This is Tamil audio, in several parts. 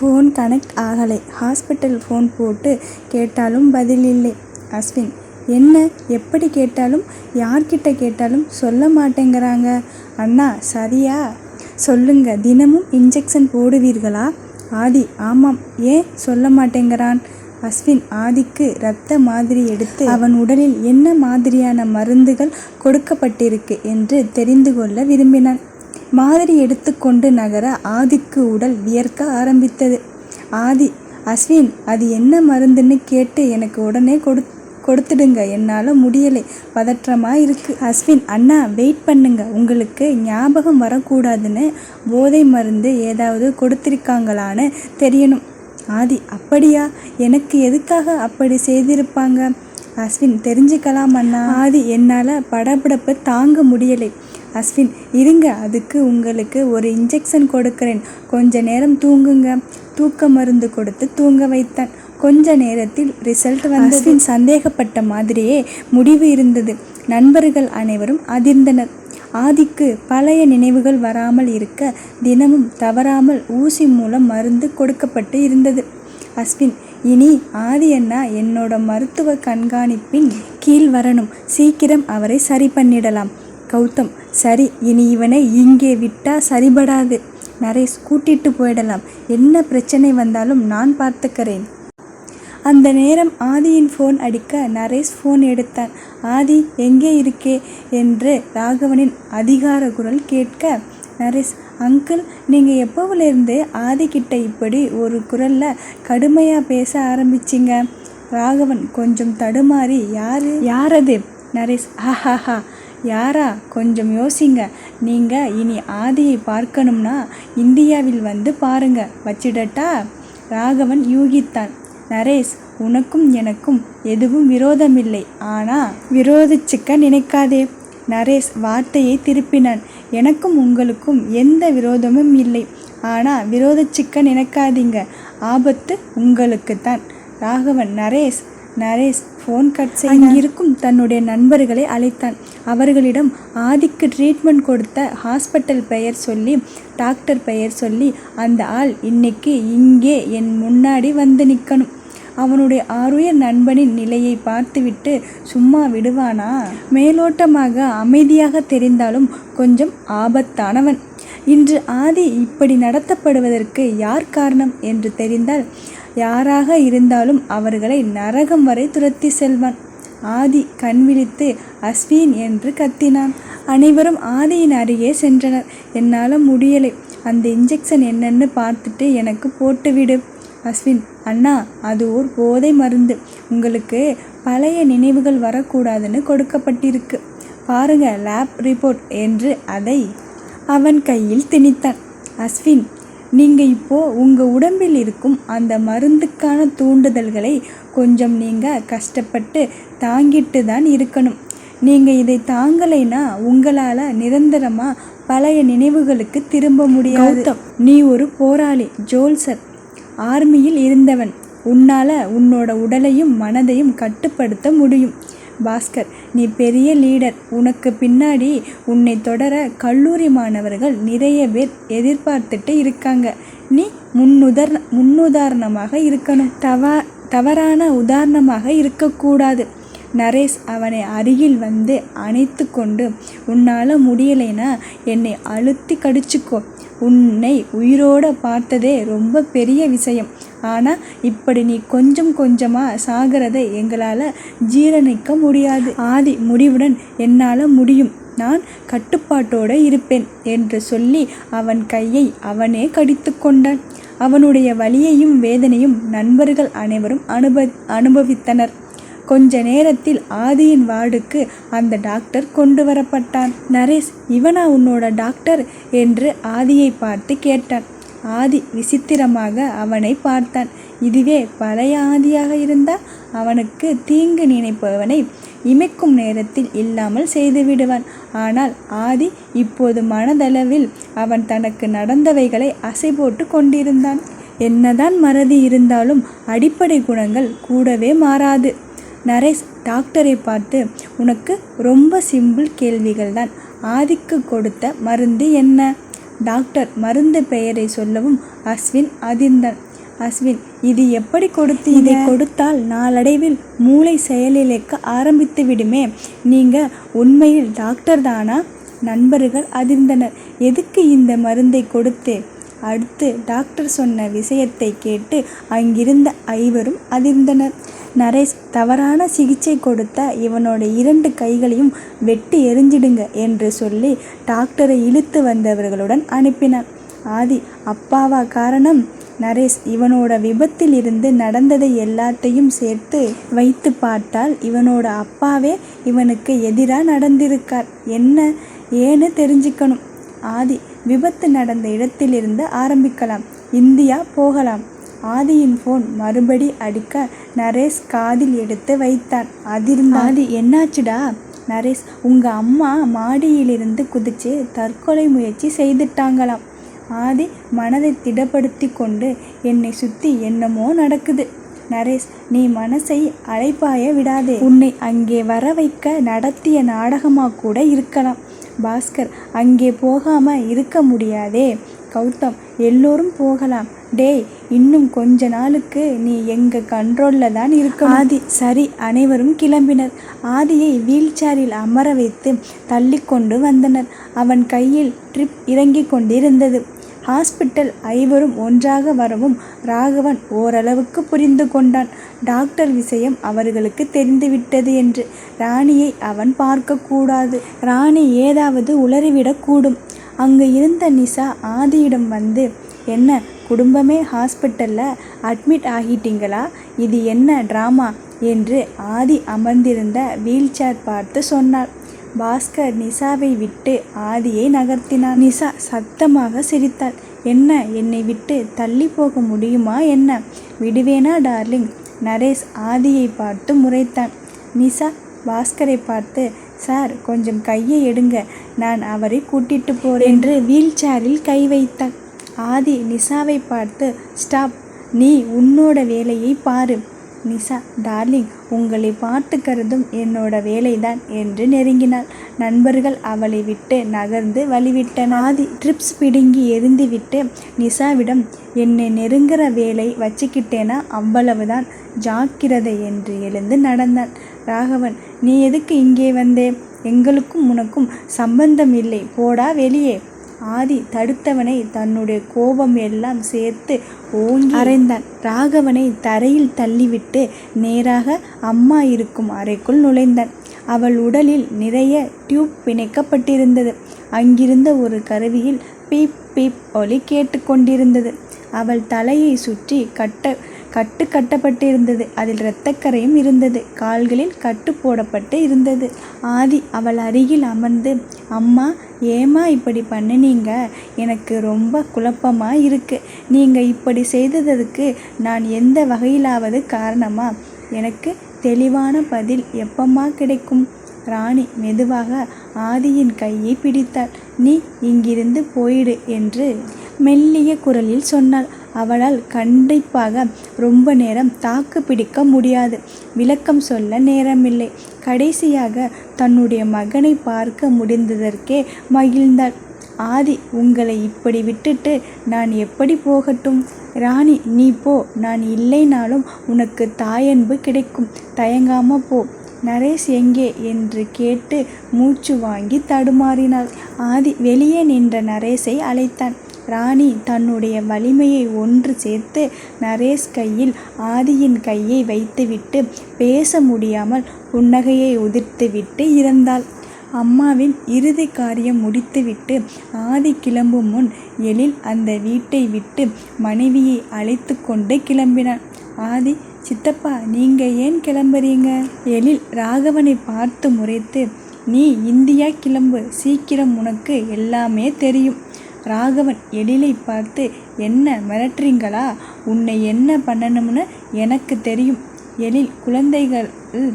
ஃபோன் கனெக்ட் ஆகலை. ஹாஸ்பிட்டல் ஃபோன் போட்டு கேட்டாலும் பதில் இல்லை அஸ்வின் என்ன? எப்படி கேட்டாலும்? யார்கிட்ட கேட்டாலும் சொல்ல மாட்டேங்கிறாங்க. அண்ணா சரியா? சொல்லுங்க. தினமும் இன்ஜெக்ஷன் போடுவீர்களா? ஆதி ஆமாம். ஏன் சொல்ல மாட்டேங்கிறான்? அஸ்வின் ஆதிக்கு இரத்த மாதிரி எடுத்து அவன் உடலில் என்ன மாதிரியான மருந்துகள் கொடுக்கப்பட்டிருக்கு? என்று தெரிந்து கொள்ள விரும்பினான். மாதிரி எடுத்துக்கொண்டு நகர ஆதிக்கு உடல் வியர்க்க ஆரம்பித்தது. ஆதி அஸ்வின் அது என்ன மருந்துன்னு கேட்டு எனக்கு உடனே கொடு கொடுத்துடுங்க. என்னால் முடியலை. பதற்றமாக இருக்கு. அஸ்வின் அண்ணா வெயிட் பண்ணுங்க. உங்களுக்கு ஞாபகம் வரக்கூடாதுன்னு போதை மருந்து ஏதாவது கொடுத்துருக்காங்களான்னு தெரியணும். ஆதி அப்படியா? எனக்கு எதுக்காக அப்படி செய்திருப்பாங்க? அஸ்வின் தெரிஞ்சுக்கலாம் அண்ணா. ஆதி என்னால் படபடப்பு தாங்க முடியலை. அஸ்வின் இருங்க அதுக்கு உங்களுக்கு ஒரு இன்ஜெக்ஷன் கொடுக்கிறேன். கொஞ்ச நேரம் தூங்குங்க. தூக்க மருந்து கொடுத்து தூங்க வைத்தான். கொஞ்ச நேரத்தில் ரிசல்ட் வந்து அஸ்வின் சந்தேகப்பட்ட மாதிரியே முடிவு இருந்தது. நண்பர்கள் அனைவரும் அதிர்ந்தனர். ஆதிக்கு பழைய நினைவுகள் வராமல் இருக்க தினமும் தவறாமல் ஊசி மூலம் மருந்து கொடுக்கப்பட்டு இருந்தது. அஸ்வின் இனி ஆதி அண்ணா என்னோட மருத்துவ கண்காணிப்பின் கீழ் வரணும். சீக்கிரம் அவரை சரி பண்ணிடலாம். கௌதம் சரி இனி இவனை இங்கே விட்டால் சரிபடாது. நரேஷ் கூட்டிட்டு போயிடலாம். என்ன பிரச்சனை வந்தாலும் நான் பார்த்துக்கிறேன். அந்த நேரம் ஆதியின் ஃபோன் அடிக்க நரேஷ் ஃபோன் எடுத்தான். ஆதி எங்கே இருக்கே? என்று ராகவனின் அதிகார குரல் கேட்க நரேஷ் அங்கிள் நீங்கள் எப்போவிலேருந்து ஆதிக்கிட்ட இப்படி ஒரு குரலில் கடுமையாக பேச ஆரம்பிச்சிங்க? ராகவன் கொஞ்சம் தடுமாறி யார்? யாரது? நரேஷ் ஹஹஹா யாரா? கொஞ்சம் யோசிங்க. நீங்கள் இனி ஆதியை பார்க்கணும்னா இந்தியாவில் வந்து பாருங்க. வச்சிடட்டா? ராகவன் யூகித்தான். நரேஷ் உனக்கும் எனக்கும் எதுவும் விரோதமில்லை. ஆனால் விரோதிச்சுக்க நினைக்காதே. நரேஷ் வார்த்தையை திருப்பினான். எனக்கும் உங்களுக்கும் எந்த விரோதமும் இல்லை. ஆனால் விரோதிச்சுக்க நினைக்காதீங்க. ஆபத்து உங்களுக்குத்தான். ராகவன் நரேஷ் நரேஷ் ஃபோன் கட் செய்ய அங்கிருக்கும் தன்னுடைய நண்பர்களை அழைத்தான். அவர்களிடம் ஆதிக்கு ட்ரீட்மெண்ட் கொடுத்த ஹாஸ்பிட்டல் பெயர் சொல்லி டாக்டர் பெயர் சொல்லி அந்த ஆள் இன்னைக்கு இங்கே என் முன்னாடி வந்து நிற்கணும் அவனுடைய ஆருயர் நண்பனின் நிலையை பார்த்துவிட்டு சும்மா விடுவானா? மேலோட்டமாக அமைதியாக தெரிந்தாலும் கொஞ்சம் ஆபத்தானவன். இன்று ஆதி இப்படி நடத்தப்படுவதற்கு யார் காரணம் என்று தெரிந்தால் யாராக இருந்தாலும் அவர்களை நரகம் வரை துரத்தி செல்வான். ஆதி கண்விழித்து அஸ்வின் என்று கத்தினான். அனைவரும் ஆதியின் அருகே சென்றனர். என்னால் முடியலை. அந்த இன்ஜெக்ஷன் என்னன்னு பார்த்துட்டு எனக்கு போட்டுவிடு. அஸ்வின் அண்ணா அது ஓர் போதை மருந்து. உங்களுக்கு பழைய நினைவுகள் வரக்கூடாதுன்னு கொடுக்கப்பட்டிருக்கு. பாருங்க லேப் ரிப்போர்ட் என்று அதை அவன் கையில் திணித்தான். அஸ்வின் நீங்கள் இப்போ உங்கள் உடம்பில் இருக்கும் அந்த மருந்துக்கான தூண்டுதல்களை கொஞ்சம் நீங்கள் கஷ்டப்பட்டு தாங்கிட்டு தான் இருக்கணும். நீங்கள் இதை தாங்கலைன்னா உங்களால் நிரந்தரமாக பழைய நினைவுகளுக்கு திரும்ப முடியாது. நீ ஒரு போராளி ஜோல்சர். ஆர்மியில் இருந்தவன். உன்னால் உன்னோட உடலையும் மனதையும் கட்டுப்படுத்த முடியும். பாஸ்கர் நீ பெரிய லீடர். உனக்கு பின்னாடி உன்னை தொடர கல்லூரி மாணவர்கள் நிறைய பேர் எதிர்பார்த்துட்டு இருக்காங்க. நீ முன்னுதர் முன்னுதாரணமாக இருக்கணும். தவா தவறான உதாரணமாக இருக்கக்கூடாது. நரேஷ் அவனை அருகில் வந்து அணைத்து கொண்டு உன்னால் முடியலைன்னா என்னை அழுத்தி கடிச்சுக்கோ. உன்னை உயிரோடு பார்த்ததே ரொம்ப பெரிய விஷயம். ஆனால் இப்படி நீ கொஞ்சம் கொஞ்சமாக சாகிறதை எங்களால் ஜீரணிக்க முடியாது. ஆதி முடிவுடன் என்னால் முடியும். நான் கட்டுப்பாட்டோடு இருப்பேன் என்று சொல்லி அவன் கையை அவனே கடித்து கொண்டான். அவனுடைய வலியையும் வேதனையும் நண்பர்கள் அனைவரும் அனுப அனுபவித்தனர். கொஞ்ச நேரத்தில் ஆதியின் வார்டுக்கு அந்த டாக்டர் கொண்டு வரப்பட்டான். நரேஷ் இவனா உன்னோட டாக்டர்? என்று ஆதியை பார்த்து கேட்டான். ஆதி விசித்திரமாக அவனை பார்த்தான். இதுவே பழைய ஆதியாக இருந்தால் அவனுக்கு தீங்கு நினைப்பவனை இமைக்கும் நேரத்தில் இல்லாமல் செய்துவிடுவான் ஆனால் ஆதி இப்போது மனதளவில் அவன் தனக்கு நடந்தவைகளை அசை போட்டு கொண்டிருந்தான். என்னதான் மறதி இருந்தாலும் அடிப்படை குணங்கள் கூடவே மாறாது. நரேஷ் டாக்டரை பார்த்து உனக்கு ரொம்ப சிம்பிள் கேள்விகள் தான் ஆதிக்கு கொடுத்த மருந்து என்ன? டாக்டர் மருந்து பெயரை சொல்லவும் அஸ்வின் அதிர்ந்தான். அஸ்வின் இது எப்படி கொடுத்து இதை கொடுத்தால் நாளடைவில் மூளை செயலிழக்க ஆரம்பித்து விடுமே. நீங்கள் உண்மையில் டாக்டர் தானா? நண்பர்கள் அதிர்ந்தனர். எதுக்கு இந்த மருந்தை கொடுத்து? அடுத்து டாக்டர் சொன்ன விஷயத்தை கேட்டு அங்கிருந்த ஐவரும் அதிர்ந்தனர். நரேஷ் தவறான சிகிச்சை கொடுத்த இவனோட இரண்டு கைகளையும் வெட்டி எரிஞ்சிடுங்க என்று சொல்லி டாக்டரை இழுத்து வந்தவர்களுடன் அனுப்பினான். ஆதி அப்பாவா காரணம்? நரேஷ் இவனோட விபத்தில் இருந்து நடந்ததை எல்லாத்தையும் சேர்த்து வைத்து பார்த்தால் இவனோட அப்பாவே இவனுக்கு எதிராக நடந்திருக்கார். என்ன? ஏன்னு தெரிஞ்சுக்கணும். ஆதி விபத்து நடந்த இடத்திலிருந்து ஆரம்பிக்கலாம். இந்தியா போகலாம். ஆதியின் ஃபோன் மறுபடி அடிக்க நரேஷ் காதில் எடுத்து வைத்தான். அதிர்ந்த ஆதி என்னாச்சுடா? நரேஷ் உங்கள் அம்மா மாடியிலிருந்து குதிச்சு தற்கொலை முயற்சி செய்துட்டாங்களாம். ஆதி மனதை திடப்படுத்தி கொண்டு என்னை சுற்றி என்னமோ நடக்குது. நரேஷ் நீ மனசை அழைப்பாய விடாதே. உன்னை அங்கே வர வைக்க நடத்திய நாடகமாக கூட இருக்கலாம். பாஸ்கர் அங்கே போகாமல் இருக்க முடியாதே. கௌதம் எல்லோரும் போகலாம். டேய் இன்னும் கொஞ்ச நாளுக்கு நீ எங்கள் கண்ட்ரோல்ல தான் இருக்க ஆதி சரி அனைவரும் கிளம்பினர். ஆதியை வீல் சேரில் அமர வைத்து தள்ளிக்கொண்டு வந்தனர். அவன் கையில் ட்ரிப் இறங்கிக் கொண்டிருந்தது. ஹாஸ்பிட்டல் ஐவரும் ஒன்றாக வரவும் ராகவன் ஓரளவுக்கு புரிந்து கொண்டான். டாக்டர் விஷயம் அவர்களுக்கு தெரிந்துவிட்டது என்று. ராணியை அவன் பார்க்கக்கூடாது. ராணி ஏதாவது உளறிவிடக்கூடும். அங்கு இருந்த நிசா ஆதியிடம் வந்து என்ன குடும்பமே ஹாஸ்பிட்டலில் அட்மிட் ஆகிட்டீங்களா? இது என்ன ட்ராமா? என்று ஆதி அமர்ந்திருந்த வீல் சேர் பார்த்து சொன்னார் பாஸ்கர் நிசாவை விட்டு ஆதியை நகர்த்தினான். நிசா சத்தமாக சிரித்தாள். என்ன என்னை விட்டு தள்ளி போக முடியுமா என்ன? விடுவேனா டார்லிங்? நரேஷ் ஆதியை பார்த்து முறைத்தான். நிசா பாஸ்கரை பார்த்து சார் கொஞ்சம் கையை எடுங்க. நான் அவரை கூட்டிட்டு போறேன் என்று வீல் சேரில் கை வைத்தான் ஆதி நிசாவை பார்த்து ஸ்டாப் நீ உன்னோட வேலையை பாரு. நிசா டார்லிங் உங்களை பார்த்துக்கிறதும் என்னோட வேலைதான் என்று நெருங்கினாள். நண்பர்கள் அவளை விட்டு நகர்ந்து வழிவிட்டன ஆதி ட்ரிப்ஸ் பிடுங்கி எரிந்துவிட்டு நிசாவிடம் என்னை நெருங்குற வேலை வச்சுக்கிட்டேனா? அவ்வளவுதான். ஜாக்கிரதை என்று எழுந்து நடந்தான். ராகவன் நீ எதுக்கு இங்கே வந்தே? எங்களுக்கும் உனக்கும் சம்பந்தம் இல்லை. போடா வெளியே. ஆதி தடுத்தவனை தன்னுடைய கோபம் எல்லாம் சேர்த்து ஓங்கி அறைந்தான். ராகவனை தரையில் தள்ளிவிட்டு நேராக அம்மா இருக்கும் அறைக்குள் நுழைந்தான். அவள் உடலில் நிறைய டியூப் பிணைக்கப்பட்டிருந்தது. அங்கிருந்த ஒரு கருவியில் பீப் பீப் ஒலி கேட்டுக்கொண்டிருந்தது. அவள் தலையை சுற்றி கட்ட கட்டு கட்டப்பட்டிருந்தது. அதில் இரத்தக்கரையும் இருந்தது. கால்களில் கட்டு போடப்பட்டு இருந்தது. ஆதி அவள் அருகில் அமர்ந்து அம்மா ஏம்மா இப்படி பண்ணினீங்க? எனக்கு ரொம்ப குழப்பமாக இருக்குது நீங்கள் இப்படி செய்ததற்கு நான் எந்த வகையிலாவது காரணமா? எனக்கு தெளிவான பதில் எப்பம்மா கிடைக்கும்? ராணி மெதுவாக ஆதியின் கையை பிடித்தாள். நீ இங்கிருந்து போயிடு என்று மெல்லிய குரலில் சொன்னாள். அவளால் கண்டிப்பாக ரொம்ப நேரம் தாக்கு பிடிக்க முடியாது. விளக்கம் சொல்ல நேரமில்லை. கடைசியாக தன்னுடைய மகனை பார்க்க முடிந்ததற்கே மகிழ்ந்தாள். ஆதி உங்களை இப்படி விட்டுட்டு நான் எப்படி போகட்டும்? ராணி நீ போ. நான் இல்லைனாலும் உனக்கு தாயன்பு கிடைக்கும். தயங்காம போ நரேஷ் எங்கே என்று கேட்டு மூச்சு வாங்கி தடுமாறினாள். ஆதி வெளியே நின்ற நரேஷை அழைத்தான். ராணி தன்னுடைய வலிமையை ஒன்று சேர்த்து நரேஷ் கையில் ஆதியின் கையை வைத்துவிட்டு பேச முடியாமல் புன்னகையை உதிர்த்துவிட்டு இறந்தாள் அம்மாவின் இறுதி காரியம் முடித்துவிட்டு ஆதி கிளம்பும் முன் எழில் அந்த வீட்டை விட்டு மனைவியை அழைத்து கொண்டு கிளம்பினான். ஆதி சித்தப்பா நீங்கள் ஏன் கிளம்புறீங்க? எழில் ராகவனை பார்த்து முறைத்து நீ இந்தியா கிளம்பு சீக்கிரம் உனக்கு எல்லாமே தெரியும். ராகவன் எழிலை பார்த்து என்ன மிரட்டுறீங்களா? உன்னை என்ன பண்ணணும்னு எனக்கு தெரியும். எழில் குழந்தைகள்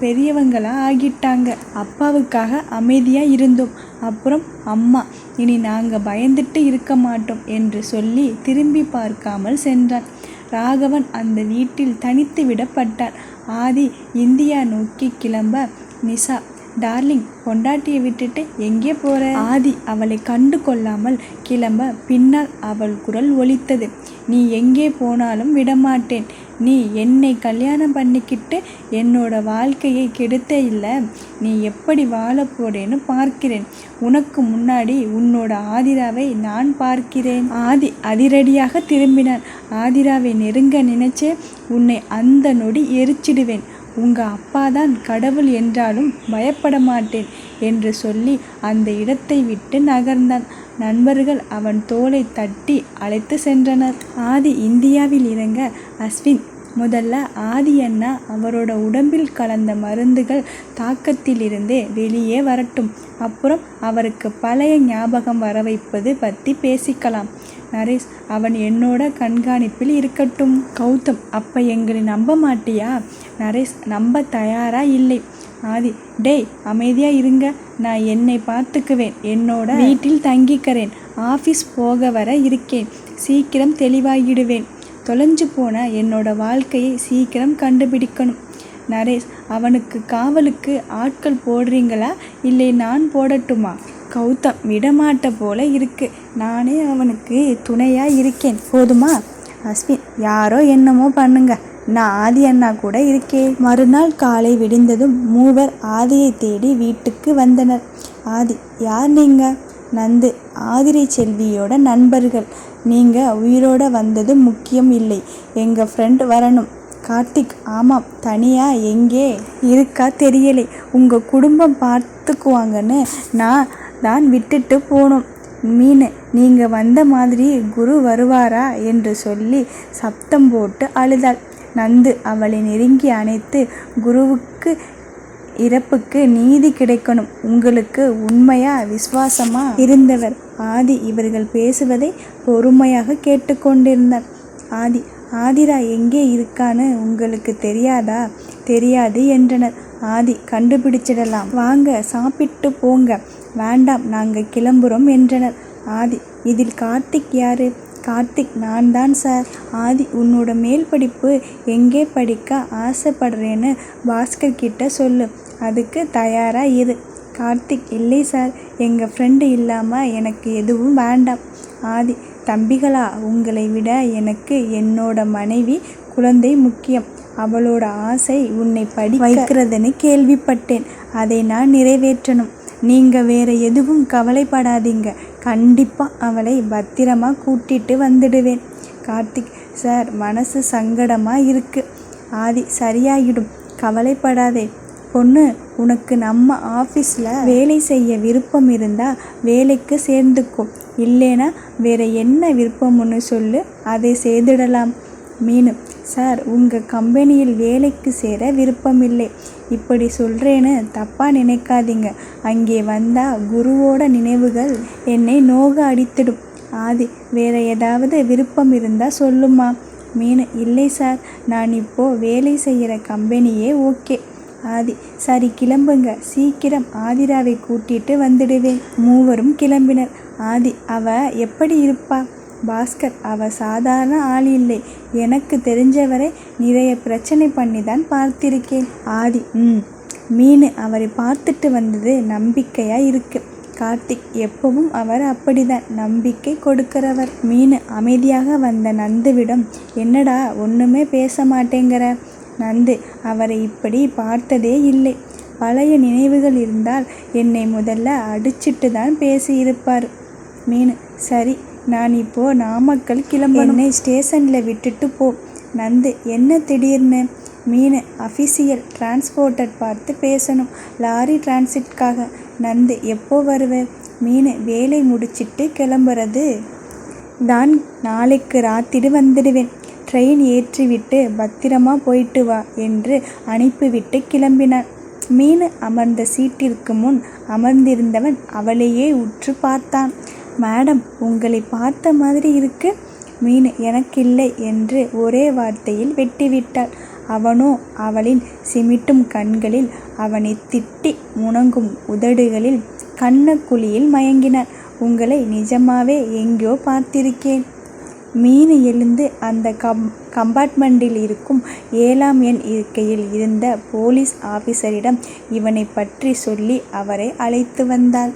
பெரியவங்களா ஆகிட்டாங்க. அப்பாவுக்காக அமைதியாக இருந்தோம். அப்புறம் அம்மா இனி நாங்கள் பயந்துட்டு இருக்க மாட்டோம் என்று சொல்லி திரும்பி பார்க்காமல் சென்றான். ராகவன் அந்த வீட்டில் தனித்து விடப்பட்டான் ஆதி இந்தியா நோக்கி கிளம்ப நிசா டார்லிங் பொண்டாட்டியை விட்டுட்டு எங்கே போற? ஆதி அவளை கண்டு கொள்ளாமல் கிளம்ப பின்னால் அவள் குரல் ஒலித்தது. நீ எங்கே போனாலும் விடமாட்டேன். நீ என்னை கல்யாணம் பண்ணிக்கிட்டு என்னோட வாழ்க்கையை கெடுத்த இல்லை. நீ எப்படி வாழப்போறேன்னு பார்க்கிறேன். உனக்கு முன்னாடி உன்னோட ஆதிராவை நான் பார்க்கிறேன். ஆதி அதிரடியாக திரும்பினான் ஆதிராவை நெருங்க நினைச்சே உன்னை அந்த நொடி எரிச்சிடுவேன். உங்க அப்பாதான் கடவுள் என்றாலும் பயப்பட மாட்டேன் என்று சொல்லி அந்த இடத்தை விட்டு நகர்ந்தான். நண்பர்கள் அவன் தோலை தட்டி அழைத்து சென்றனர். ஆதி இந்தியாவில் இறங்க அஸ்வின் முதல்ல ஆதி அண்ணா அவரோட உடம்பில் கலந்த மருந்துகள் தாக்கத்திலிருந்தே வெளியே வரட்டும். அப்புறம் அவருக்கு பழைய ஞாபகம் வர வைப்பது பற்றி பேசிக்கலாம். நரேஷ் அவன் என்னோட கண்காணிப்பில் இருக்கட்டும். கௌதம் அப்ப எங்களை நம்ப மாட்டியா? நரேஷ் நம்ப தயாராக இல்லை. ஆதி டேய் அமைதியாக இருங்க. நான் என்னை பார்த்துக்குவேன். என்னோட வீட்டில் தங்கிக்கிறேன். ஆஃபீஸ் போக வர இருக்கேன். சீக்கிரம் தெளிவாகிடுவேன். தொலைஞ்சு போன என்னோட வாழ்க்கையை சீக்கிரம் கண்டுபிடிக்கணும். நரேஷ் அவனுக்கு காவலுக்கு ஆட்கள் போடுறீங்களா? இல்லை நான் போடட்டுமா? கௌதம் விடமாட்ட போல இருக்கு. நானே அவனுக்கு துணையாக இருக்கேன். போதுமா? அஸ்வின் யாரோ என்னமோ பண்ணுங்கள் நான் ஆதி அண்ணா கூட இருக்கேன். மறுநாள் காலை விடிந்ததும் மூவர் ஆதியை தேடி வீட்டுக்கு வந்தனர். ஆதி யார் நீங்க? நந்து ஆதிரை செல்வியோட நண்பர்கள். நீங்க உயிரோட வந்தது முக்கியம் இல்லை. எங்க ஃப்ரெண்ட் வரணும். கார்த்திக் ஆமாம் தனியா எங்கே இருக்கா தெரியலை. உங்க குடும்பம் பார்த்துக்குவாங்கன்னு நான் தான் விட்டுட்டு போனோம். மீன் நீங்கள் வந்த மாதிரி குரு வருவாரா? என்று சொல்லி சப்தம் போட்டு அழுதாள். நந்து அவளை நெருங்கி அணைத்து குருவுக்கு இறப்புக்கு நீதி கிடைக்கணும். உங்களுக்கு உண்மையா விசுவாசமா? இருந்தவர். ஆதி இவர்கள் பேசுவதை பொறுமையாக கேட்டுக்கொண்டிருந்தார் ஆதி ஆதிரா எங்கே இருக்கான்னு உங்களுக்கு தெரியாதா? தெரியாது என்றனர். ஆதி கண்டுபிடிச்சிடலாம். வாங்க சாப்பிட்டு போங்க. வேண்டாம் நாங்கள் கிளம்புறோம் என்றனர். ஆதி இதில் கார்த்திக் யாரு? கார்த்திக் நான் தான் சார். ஆதி உன்னோட மேல் படிப்பு எங்கே படிக்க ஆசைப்படுறேன்னு பாஸ்கர் கிட்ட சொல்லு. அதுக்கு தயாராக இரு. கார்த்திக் இல்லை சார். எங்கள் ஃப்ரெண்டு இல்லாமல் எனக்கு எதுவும் வேண்டாம். ஆதி தம்பிகளா உங்களை விட எனக்கு என்னோட மனைவி குழந்தை முக்கியம். அவளோட ஆசை உன்னை படி வைக்கிறதுன்னு கேள்விப்பட்டேன். அதை நான் நிறைவேற்றணும். நீங்கள் வேறு எதுவும் கவலைப்படாதீங்க. கண்டிப்பாக அவளை பத்திரமா கூட்டிட்டு வந்துடுவேன். கார்த்திக் சார் மனசு சங்கடமாக இருக்குது ஆதி சரியாயிடும். கவலைப்படாதே. பொண்ணு உனக்கு நம்ம ஆஃபீஸில் வேலை செய்ய விருப்பம் இருந்தால் வேலைக்கு சேர்ந்துக்கோ. இல்லைனா வேறு என்ன விருப்பம்னு சொல்லு அதை செய்திடலாம். மீனு சார் உங்கள் கம்பெனியில் வேலைக்கு சேர விருப்பமில்லை. இப்படி சொல்கிறேன்னு தப்பாக நினைக்காதீங்க. அங்கே வந்தால் குருவோட நினைவுகள் என்னை நோக அடித்திடும். ஆதி வேற ஏதாவது விருப்பம் இருந்தால் சொல்லுமா? மீன் இல்லை சார். நான் இப்போது வேலை செய்கிற கம்பெனியே ஓகே. ஆதி சரி கிளம்புங்க. சீக்கிரம் ஆதிராவை கூட்டிட்டு வந்துடுவேன். மூவரும் கிளம்பினர். ஆதி அவ எப்படி இருப்பா? பாஸ்கர் அவ சாதாரண ஆள் இல்லை. எனக்கு தெரிஞ்சவரை நிறைய பிரச்சனை பண்ணி தான் பார்த்திருக்கேன். ஆதி ம். மீன் அவரை பார்த்துட்டு வந்தது நம்பிக்கையாக இருக்கு. கார்த்திக் எப்பவும் அவர் அப்படிதான் நம்பிக்கை கொடுக்கிறவர். மீன் அமைதியாக வந்த நந்துவிடம் என்னடா ஒன்றுமே பேச மாட்டேங்கிற? நந்து அவரை இப்படி பார்த்ததே இல்லை. பழைய நினைவுகள் இருந்தால் என்னை முதல்ல அடிச்சிட்டு தான் பேசியிருப்பார். மீன் சரி நான் இப்போ நாமக்கல் கிளம்ப என்னை ஸ்டேஷனில் விட்டுட்டு போ. நந்து என்ன திடீர்னு? மீன் அஃபிஷியல் டிரான்ஸ்போர்ட்டர் பார்த்து பேசணும். லாரி டிரான்சிட்காக. நந்து எப்போ வருவ? மீன் வேலை முடிச்சிட்டு கிளம்புறது. தான் நாளைக்கு ராத்திரி வந்துடுவேன். ட்ரெயின் ஏற்றிவிட்டு பத்திரமா போயிட்டு வா என்று அனுப்பிவிட்டு கிளம்பினான். மீன் அமர்ந்த சீட்டிற்கு முன் அமர்ந்திருந்தவன் அவளையே உற்று பார்த்தான். மேடம் உங்களை பார்த்த மாதிரி இருக்கு. மீன் எனக்கில்லை என்று ஒரே வார்த்தையில் வெட்டிவிட்டாள். அவனோ அவளின் சிமிட்டும் கண்களில் அவனை திட்டி முணங்கும் உதடுகளில் கண்ணக்குழியில் மயங்கினான் உங்களை நிஜமாவே எங்கேயோ பார்த்திருக்கேன். மீனு எழுந்து அந்த கம் கம்பார்ட்மெண்டில் இருக்கும் ஏழாம் எண் இருக்கையில் இருந்த போலீஸ் ஆபீசரிடம் இவனைப் பற்றிச் சொல்லி அவரை அழைத்து வந்தாள்.